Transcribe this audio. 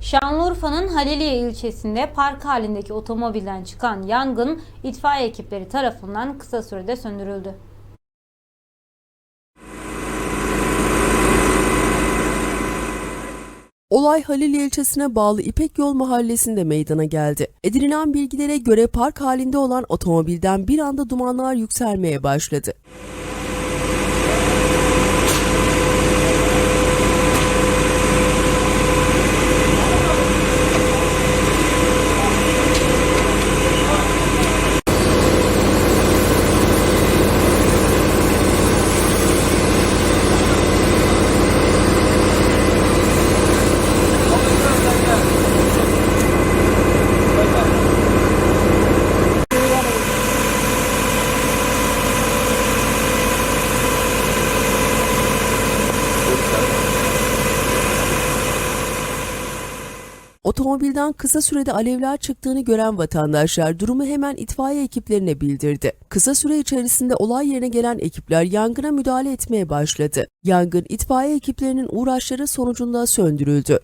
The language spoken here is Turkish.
Şanlıurfa'nın Haliliye ilçesinde park halindeki otomobilden çıkan yangın itfaiye ekipleri tarafından kısa sürede söndürüldü. Olay Halil ilçesine bağlı İpek Yol mahallesinde meydana geldi. Edinilen bilgilere göre park halinde olan otomobilden bir anda dumanlar yükselmeye başladı. Otomobilden kısa sürede alevler çıktığını gören vatandaşlar durumu hemen itfaiye ekiplerine bildirdi. Kısa süre içerisinde olay yerine gelen ekipler yangına müdahale etmeye başladı. Yangın itfaiye ekiplerinin uğraşları sonucunda söndürüldü.